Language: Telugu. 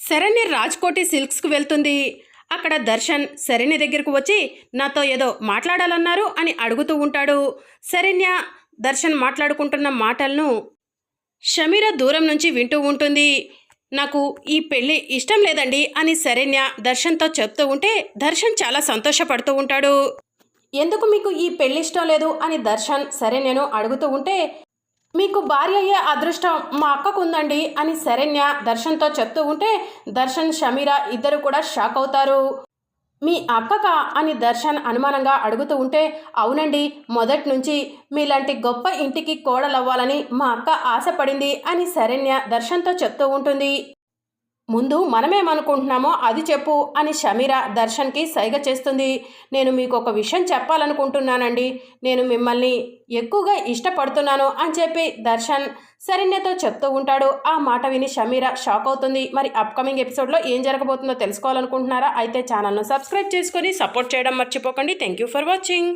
శరణ్య రాజ్కోటి సిల్క్స్కు వెళ్తుంది. అక్కడ దర్శన్ శరణ్య దగ్గరకు వచ్చి నాతో ఏదో మాట్లాడాలన్నారు అని అడుగుతూ ఉంటాడు. శరణ్య దర్శన్ మాట్లాడుకుంటున్న మాటలను షమీర దూరం నుంచి వింటూ ఉంటుంది. నాకు ఈ పెళ్ళి ఇష్టం లేదండి అని శరణ్య దర్శన్తో చెప్తూ ఉంటే దర్శన్ చాలా సంతోషపడుతూ ఉంటాడు. ఎందుకు మీకు ఈ పెళ్ళి ఇష్టం లేదు? అని దర్శన్ శరణ్యను అడుగుతూ ఉంటే మీకు భార్య అయ్యే అదృష్టం మా అక్కకు ఉందండి అని శరణ్య దర్శన్తో చెప్తూ ఉంటే దర్శన్ షమీర ఇద్దరు కూడా షాక్ అవుతారు. మీ అక్కక అని దర్శన్ అనుమానంగా అడుగుతూ ఉంటే అవునండి మొదటి నుంచి మీలాంటి గొప్ప ఇంటికి కోడలవ్వాలని మా అక్క ఆశపడింది అని శరణ్య దర్శన్తో చెప్తూ ఉంటుంది. ముందు మనమేమనుకుంటున్నామో అది చెప్పు అని షమీర దర్శన్కి సైగ చేస్తుంది. నేను మీకు ఒక విషయం చెప్పాలనుకుంటున్నానండి. నేను మిమ్మల్ని ఎక్కువగా ఇష్టపడుతున్నాను అని చెప్పి దర్శన్ శరణ్యతో చెప్తూ ఉంటాడు. ఆ మాట విని షమీర షాక్ అవుతుంది. మరి అప్కమింగ్ ఎపిసోడ్లో ఏం జరగబోతుందో తెలుసుకోవాలనుకుంటున్నారా? అయితే ఛానల్ను సబ్స్క్రైబ్ చేసుకొని సపోర్ట్ చేయడం మర్చిపోకండి. Thank you for watching.